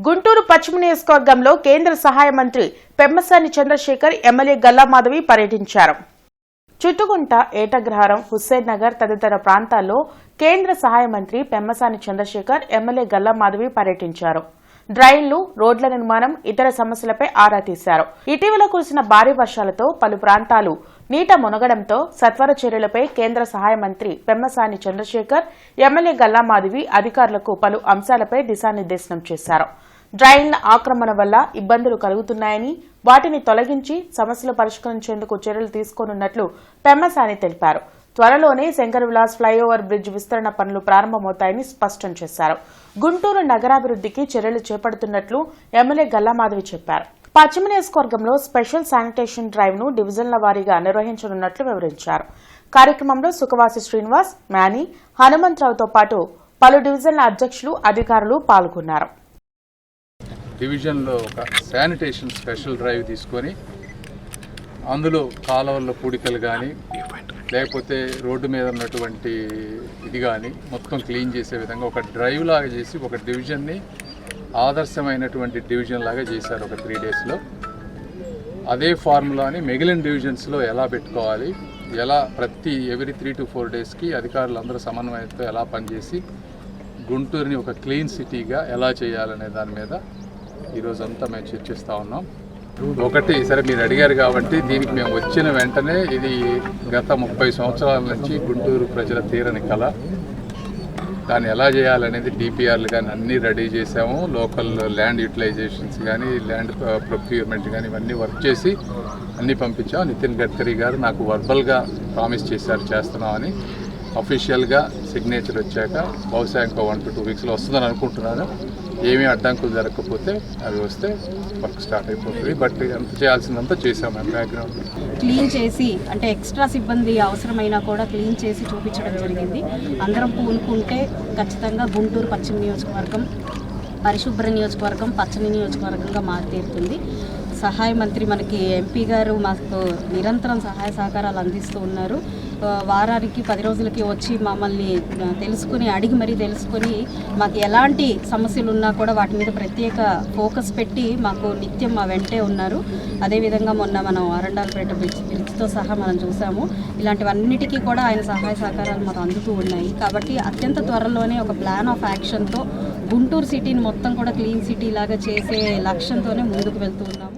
గుంటూరు పశ్చిమ నియోజకవర్గంలో కేంద్ర సహాయ మంత్రి పెమ్మసాని చంద్రశేఖర్ ఎమ్మెల్యే గల్లా మాధవి పర్యటించారు. చుట్టుగుంట ఏటగ్రహారం హుస్సేన్ నగర్ తదితర ప్రాంతాల్లో కేంద్ర సహాయ మంత్రి పెమ్మసాని చంద్రశేఖర్ ఎమ్మెల్యే గల్లా మాధవి పర్యటించారు. డ్రైన్లు రోడ్ల నిర్మాణం ఇతర సమస్యలపై ఆరా తీశారు. ఇటీవల కురిసిన భారీ వర్షాలతో పలు ప్రాంతాలు నీట మునగడంతో సత్వర చర్యలపై కేంద్ర సహాయ మంత్రి పెమ్మసాని చంద్రశేఖర్ ఎమ్మెల్యే గల్లా మాధవి అధికారులకు పలు అంశాలపై దిశానిర్దేశనం చేశారు. డ్రైన్ల ఆక్రమణ వల్ల ఇబ్బందులు కలుగుతున్నాయని వాటిని తొలగించి సమస్యలు పరిష్కరించేందుకు చర్యలు తీసుకోనున్నట్లు పెమ్మసాని తెలిపారు. త్వరలోనే శంకర్ విలాస్ ఫ్లైఓవర్ బ్రిడ్జ్ విస్తరణ పనులు ప్రారంభమవుతాయని స్పష్టం చేశారు. గుంటూరు నగరాభివృద్ధికి చర్యలు చేపడుతున్నట్లు ఎమ్మెల్యే గల్లామాధవి చెప్పారు. పశ్చిమ నియోజకవర్గంలో స్పెషల్ శానిటేషన్ డ్రైవ్ను డివిజన్ల వారీగా నిర్వహించనున్నట్లు వివరించారు. కార్యక్రమంలో సుఖవాసి శ్రీనివాస్ మ్యానీ హనుమంతరావుతో పాటు పలు డివిజన్ల అధ్యక్షులు అధికారులు పాల్గొన్నారు. డివిజన్లో ఒక శానిటేషన్ స్పెషల్ డ్రైవ్ తీసుకొని అందులో కాలువల్లో పూడికలు కానీ లేకపోతే రోడ్డు మీద ఉన్నటువంటి ఇది కానీ మొత్తం క్లీన్ చేసే విధంగా ఒక డ్రైవ్ లాగా చేసి ఒక డివిజన్ని ఆదర్శమైనటువంటి డివిజన్ లాగా చేశారు ఒక త్రీ డేస్లో అదే ఫార్ములాని మిగిలిన డివిజన్స్లో ఎలా పెట్టుకోవాలి ఎలా ప్రతి ఎవ్రీ త్రీ టు ఫోర్ డేస్కి అధికారులందరూ సమన్వయంతో ఎలా పనిచేసి గుంటూరుని ఒక క్లీన్ సిటీగా ఎలా చేయాలనే దాని మీద ఈరోజు అంతా మేము చర్చిస్తూ ఉన్నాం. ఒకటి సరే మీరు అడిగారు కాబట్టి దీనికి మేము వచ్చిన వెంటనే ఇది గత ముప్పై సంవత్సరాల నుంచి గుంటూరు ప్రజల తీరని కళ. దాన్ని ఎలా చేయాలనేది డిపిఆర్లు కానీ అన్నీ రెడీ చేసాము లోకల్ ల్యాండ్ యూటిలైజేషన్స్ కానీ ల్యాండ్ ప్రొక్యూర్మెంట్ కానీ ఇవన్నీ వర్క్ చేసి అన్నీ పంపించాం. నితిన్ గడ్కరీ గారు నాకు వర్బల్గా ప్రామిస్ చేశారు చేస్తున్నామని. అఫీషియల్గా సిగ్నేచర్ వచ్చాక బహుశా ఇంకో వన్ టు టూ వీక్స్లో వస్తుందని అనుకుంటున్నాను. ఏమీ అడ్డంకులు జరగకపోతే అవి వస్తే వర్క్ స్టార్ట్ అయిపోతుంది. బట్ ఎంత చేయాల్సిందంతా చేసాం మేము బ్యాక్గ్రౌండ్ క్లీన్ చేసి అంటే ఎక్స్ట్రా సిబ్బంది అవసరమైనా కూడా క్లీన్ చేసి చూపించడం జరిగింది. అందరం పూనుకుంటే ఖచ్చితంగా గుంటూరు పశ్చిమ నియోజకవర్గం పరిశుభ్ర నియోజకవర్గం పచ్చని నియోజకవర్గంగా మారుతీరుతుంది. సహాయ మంత్రి మనకి ఎంపీ గారు మాకు నిరంతరం సహాయ సహకారాలు అందిస్తూ ఉన్నారు. వారానికి పది రోజులకి వచ్చి మమ్మల్ని తెలుసుకుని అడిగి మరీ తెలుసుకుని మాకు ఎలాంటి సమస్యలు ఉన్నా కూడా వాటి మీద ప్రత్యేక ఫోకస్ పెట్టి మాకు నిత్యం మా వెంటే ఉన్నారు. అదేవిధంగా మొన్న మనం అరండాలపేట బ్రిడ్జ్ బ్రిడ్జ్తో సహా మనం చూసాము. ఇలాంటివన్నిటికీ కూడా ఆయన సహాయ సహకారాలు మాకు అందుతూ ఉన్నాయి. కాబట్టి అత్యంత త్వరలోనే ఒక ప్లాన్ ఆఫ్ యాక్షన్తో గుంటూరు సిటీని మొత్తం కూడా క్లీన్ సిటీ లాగా చేసే లక్ష్యంతోనే ముందుకు వెళ్తూ ఉన్నాము.